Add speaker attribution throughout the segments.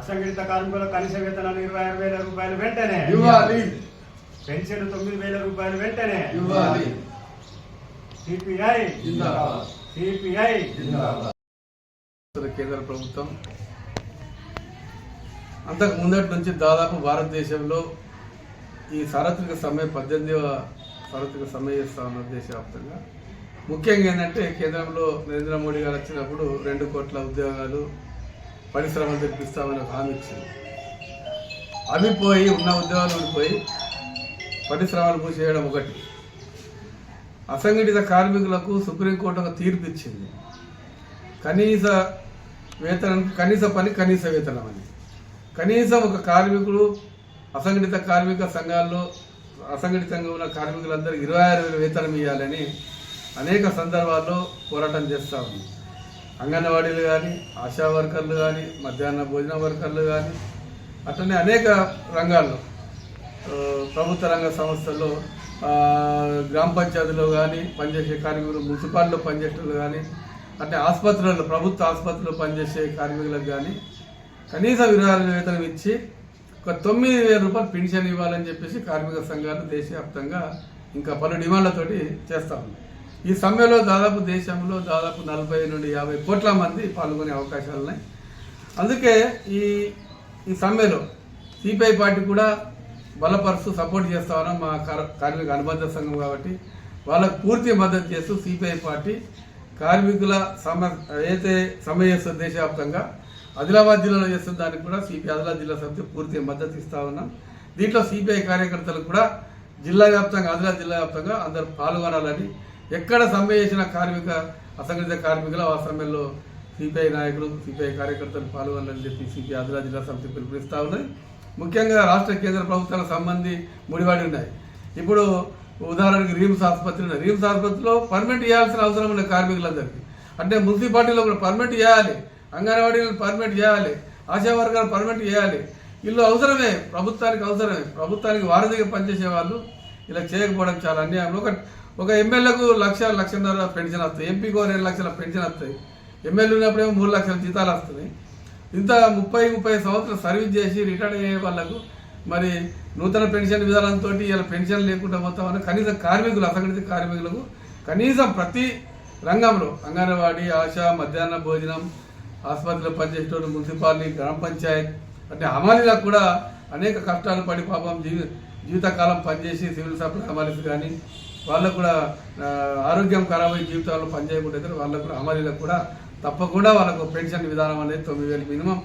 Speaker 1: అసంఘటిత కార్మికుల కనీస వేతనాలు ఇరవై ఆరు వేల రూపాయలు వెంటనే.
Speaker 2: ఇవ్వాలి
Speaker 1: పెన్షన్ తొమ్మిది వేల రూపాయలు వెంటనే.
Speaker 2: ఇవ్వాలి
Speaker 1: సిపిఐ. సిపిఐ.
Speaker 3: కేంద్ర ప్రభుత్వం అంతకు ముందటి నుంచి దాదాపు భారతదేశంలో ఈ సార్వత్రిక సమ్మె పద్దెనిమిదవ సార్వత్రిక సమ్మె చేస్తా ఉన్నారు దేశవ్యాప్తంగా. ముఖ్యంగా ఏంటంటే కేంద్రంలో నరేంద్ర మోడీ గారు వచ్చినప్పుడు రెండు కోట్ల ఉద్యోగాలు పరిశ్రమలు తెప్పిస్తామని ఒక హామీ ఇచ్చింది. అవి పోయి ఉన్న ఉద్యోగాలు పోయి పరిశ్రమలు చేయడం ఒకటి. అసంఘటిత కార్మికులకు సుప్రీంకోర్టు ఒక తీర్పు ఇచ్చింది. కనీస వేతనం కనీస పని కనీస వేతనం అని. కనీసం ఒక కార్మికుడు అసంఘటిత కార్మిక సంఘాల్లో అసంఘటితంగా ఉన్న కార్మికులందరూ ఇరవై ఆరు వేల వేతనం ఇవ్వాలని అనేక సందర్భాల్లో పోరాటం చేస్తూ ఉంది. అంగన్వాడీలు కానీ ఆశా వర్కర్లు కానీ మధ్యాహ్న భోజన వర్కర్లు కానీ అట్లనే అనేక రంగాల్లో ప్రభుత్వ రంగ సంస్థల్లో గ్రామ పంచాయతీలో కానీ పనిచేసే కార్మికులు మున్సిపాలిటీలో పనిచేసేవాళ్ళు కానీ అంటే ఆసుపత్రులలో ప్రభుత్వ ఆసుపత్రిలో పనిచేసే కార్మికులకు కానీ కనీస విరాళ వేతనం ఇచ్చి ఒక తొమ్మిది వేల రూపాయలు పెన్షన్ ఇవ్వాలని చెప్పేసి కార్మిక సంఘాలు దేశవ్యాప్తంగా ఇంకా పలు డిమాండ్లతోటి చేస్తూ ఉన్నాయి. ఈ సమ్మెలో దాదాపు దేశంలో దాదాపు నలభై నుండి యాభై కోట్ల మంది పాల్గొనే అవకాశాలు ఉన్నాయి. అందుకే ఈ ఈ సమ్మెలో సిపిఐ పార్టీ కూడా బలపరుస్తూ సపోర్ట్ చేస్తా ఉన్నాం. మా కార్- కార్మిక అనుబంధ సంఘం కాబట్టి వాళ్ళకు పూర్తి మద్దతు చేస్తూ సిపిఐ పార్టీ కార్మికుల సమ ఏదైతే సమ్మె చేస్తుంది దేశవ్యాప్తంగా ఆదిలాబాద్ జిల్లాలో చేస్తున్న దానికి కూడా సిపిఐ ఆదిలాబాద్ జిల్లా సభ్యులు పూర్తి మద్దతు ఇస్తా ఉన్నాం. దీంట్లో సిపిఐ కార్యకర్తలకు కూడా జిల్లా వ్యాప్తంగా ఆదిలాబాద్ జిల్లా వ్యాప్తంగా అందరూ పాల్గొనాలని ఎక్కడ సమ్మె చేసిన కార్మిక అసంఘటిత కార్మికులు ఆ సమ్మెలో సిపిఐ నాయకులు సిపిఐ కార్యకర్తలు పాల్గొనాలని చెప్పి సిపిఐ ఆదిలా జిల్లా సమితి పిలుపునిస్తూ ఉన్నది. ముఖ్యంగా రాష్ట్ర కేంద్ర ప్రభుత్వాల సంబంధి ముడిపడి ఉన్నాయి. ఇప్పుడు ఉదాహరణకి రీమ్స్ ఆసుపత్రి ఉన్నాయి. రీమ్స్ ఆసుపత్రిలో పర్మిట్ ఇవ్వాల్సిన అవసరం ఉన్న కార్మికులందరికీ. అంటే మున్సిపాలిటీలో కూడా పర్మిట్ ఇవ్వాలి. అంగన్వాడీలు పర్మిట్ చేయాలి ఆశా వర్గాలు పర్మిట్ చేయాలి వీళ్ళు అవసరమే. ప్రభుత్వానికి అవసరమే. ప్రభుత్వానికి వారధిగా పనిచేసే వాళ్ళు ఇలా చేయకపోవడం చాలా అన్యాయం. ఒక ఒక ఎమ్మెల్యేకు లక్ష లక్షన్నర పెన్షన్ వస్తాయి. ఎంపీకో రెండు లక్షల పెన్షన్ వస్తాయి. ఎమ్మెల్యే ఉన్నప్పుడేమో మూడు లక్షల జీతాలు వస్తున్నాయి ఇంత ముప్పై ముప్పై సంవత్సరాలు సర్వీస్ చేసి రిటైర్ అయ్యే వాళ్ళకు మరి నూతన పెన్షన్ విధానంతో ఇలా పెన్షన్ లేకుండా మొత్తం అని కనీసం కార్మికులు అసంఘటిత కార్మికులకు కనీసం ప్రతి రంగంలో అంగన్వాడీ ఆశ మధ్యాహ్న భోజనం ఆసుపత్రిలో పనిచేసేటోళ్ళు మున్సిపాలిటీ గ్రామ పంచాయత్ అంటే హమాలీలకు కూడా అనేక కష్టాలు పడి పాపం జీవి జీవితకాలం పనిచేసి సివిల్ సప్లై హమాలీస్ కానీ వాళ్ళకు కూడా ఆరోగ్యం ఖరాబ్ అయ్యి జీవితాల్లో పనిచేయకుండా అయితే వాళ్ళకు కూడా అమలీలకు కూడా తప్పకుండా వాళ్ళకు పెన్షన్ విధానం అనేది తొమ్మిది వేలు మినిమం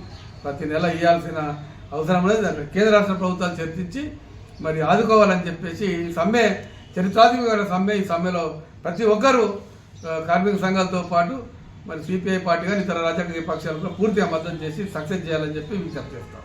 Speaker 3: ప్రతి నెల ఇవ్వాల్సిన అవసరం అనేది అక్కడ కేంద్ర రాష్ట్ర ప్రభుత్వాలు చర్చించి మరి ఆదుకోవాలని చెప్పేసి ఈ సమ్మె చరిత్రాత్మకమైన సమ్మె ఈ సమ్మెలో ప్రతి ఒక్కరూ కార్మిక సంఘాలతో పాటు మరి సిపిఐ పార్టీ కానీ ఇతర రాజకీయ పక్షాలు కూడా పూర్తిగా మద్దతు చేసి సక్సెస్ చేయాలని చెప్పి విజ్ఞప్తి చేస్తాం.